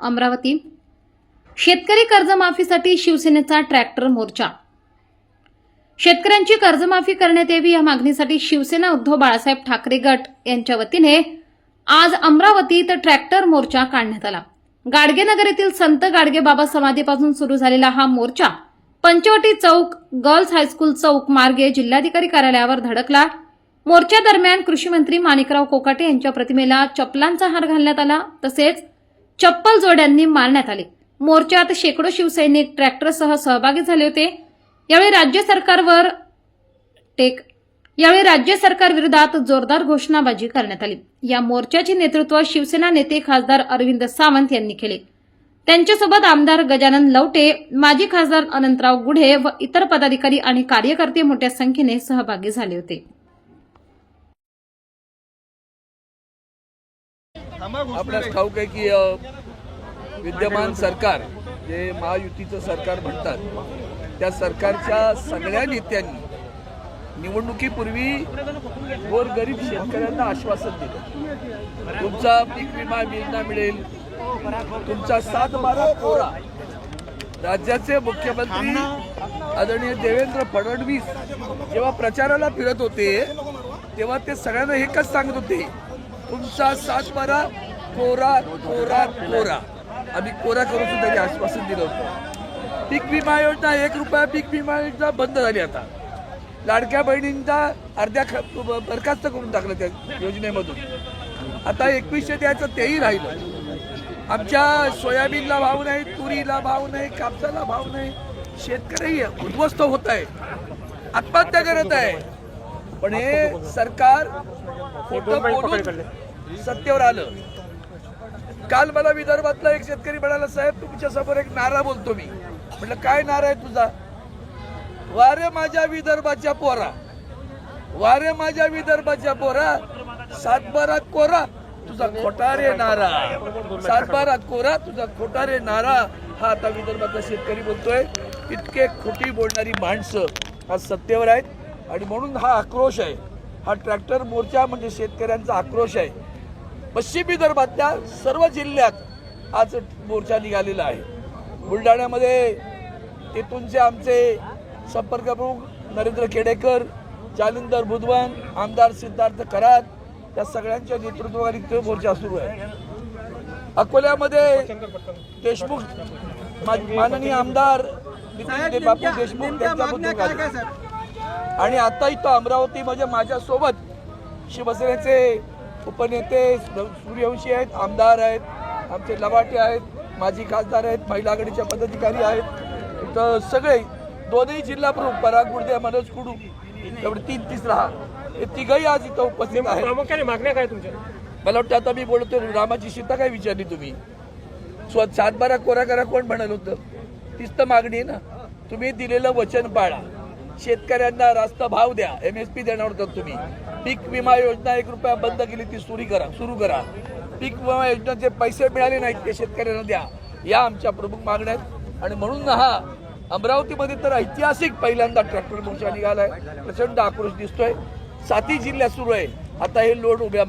अमरावती. शेतकरी कर्जमाफीसाठी शिवसेनेचा ट्रॅक्टर मोर्चा. शेतकऱ्यांची कर्जमाफी करण्यात यावी या मागणीसाठी शिवसेना उद्धव बाळासाहेब ठाकरे गट यांच्या वतीने आज अमरावतीत ट्रॅक्टर मोर्चा काढण्यात आला. गाडगेनगर येथील संत गाडगे बाबा समाधीपासून सुरू झालेला हा मोर्चा पंचवटी चौक गर्ल्स हायस्कूल चौक मार्गे जिल्हाधिकारी कार्यालयावर धडकला. मोर्चा दरम्यान कृषी मंत्री माणिकराव कोकाटे यांच्या प्रतिमेला चपलांचा हार घालण्यात आला. तसेच चप्पल जोड्यांनी मारण्यात आले. मोर्चात शेकडो शिवसैनिक ट्रॅक्टरसह सहभागी झाले होते. यावेळी राज्य सरकारवर टेक यावेळी राज्य सरकार विरोधात जोरदार घोषणाबाजी करण्यात आली. या मोर्चाचे नेतृत्व शिवसेना नेते खासदार अरविंद सावंत यांनी केले. त्यांच्यासोबत आमदार गजानन लवटे माजी खासदार अनंतराव गुढे व इतर पदाधिकारी आणि कार्यकर्ते मोठ्या संख्येने सहभागी झाले होते. आपल्यास ठाऊक आहे की विद्यमान सरकार जे महायुतीचं सरकार म्हणतात त्या सरकारच्या सगळ्या नेत्यांनी निवडणुकीपूर्वी गोरगरीब शेतकऱ्यांना आश्वासन दिलं. तुमचा पीक विमा योजना मिळेल. तुमचा सात बारा कोरा. राज्याचे मुख्यमंत्री आदरणीय देवेंद्र फडणवीस जेव्हा प्रचाराला फिरत होते तेव्हा ते सगळ्यांना एकच सांगत होते तुमचा सातबारा कोरा कोरा कोरा. आम्ही कोरा करून सुद्धा ते आश्वासन दिलं होतं. पीक विमा योजना एक रुपया पीक विमा योजना बंद झाली आता. लाडक्या बहिणींचा अर्ध्या ख- बरखास्त करून टाकलं त्या योजनेमधून. आता एकवीसशे द्यायचं तेही राहिलं. आमच्या सोयाबीनला भाव नाही तुरीला भाव नाही कापसाला भाव नाही. शेतकरी उद्ध्वस्त होत आहे. आत्महत्या करत आहे. पण हे सरकार खोटं बोलून सत्तेवर आलं. काल मला विदर्भातला एक शेतकरी म्हणाला साहेब तुमच्यासमोर एक नारा बोलतो मी. म्हटलं काय नारा आहे तुझा? वारे माझ्या विदर्भाच्या पोरा. वारे माझ्या विदर्भाच्या पोरा. सातबारात कोरा तुझा खोटारे नारा. सातबारात कोरा तुझा खोटारे नारा. हा आता विदर्भातला शेतकरी बोलतोय. इतके खोटी बोलणारी माणसं आज सत्तेवर आहेत. आणि म्हणून हा आक्रोश आहे. हा ट्रॅक्टर मोर्चा म्हणजे शेतकऱ्यांचा आक्रोश आहे. पश्चिम विदर्भातल्या सर्व जिल्ह्यात आज मोर्चा निघालेला आहे. बुलढाण्यामध्ये तेथूनचे आमचे संपर्क प्रमुख नरेंद्र खेडेकर जालिंदर बुधवान आमदार सिद्धार्थ करात त्या सगळ्यांच्या नेतृत्वाखाली तो मोर्चा सुरू आहे. अकोल्यामध्ये देशमुख माननीय आमदार बापू देशमुख बुद्रुक आणि आता इथं अमरावती म्हणजे माझ्यासोबत शिवसेनेचे उपनेते सूर्यवंशी आहेत आमदार आहेत आमचे लवाटे आहेत माजी खासदार आहेत महिला आघाडीच्या पदाधिकारी आहेत. इथं सगळे दोनही जिल्हा प्रमुख पराग गुडदे मनोज कुडू एवढे तीन तिसरा हे. तिघही आज इथं उपस्थित आहेत. प्रामुख्याने मागण्या काय तुमच्या? मला वाटतं आता मी बोलतो रामाची सीता काय विचारली तुम्ही? स्व सातबारा कोरा करा कोण म्हणाल होतं? तीच तर मागणी आहे ना. तुम्ही दिलेलं वचन पाळा. शेतकऱ्यांना रास्त भाव द्या. एम एस पी देणार होतात तुम्ही. पीक विमा योजना एक रुपया बंद केली ती सुरू करा सुरू करा. पीक विमा योजनेचे पैसे मिळाले नाहीत ते शेतकऱ्यांना द्या. या आमच्या प्रमुख मागण्या आहेत. आणि म्हणून हा अमरावतीमध्ये तर ऐतिहासिक पहिल्यांदा ट्रॅक्टर मोर्चा निघालाय. प्रचंड आक्रोश दिसतोय. साती जिल्ह्यात सुरू आहे. आता हे लोड उभ्या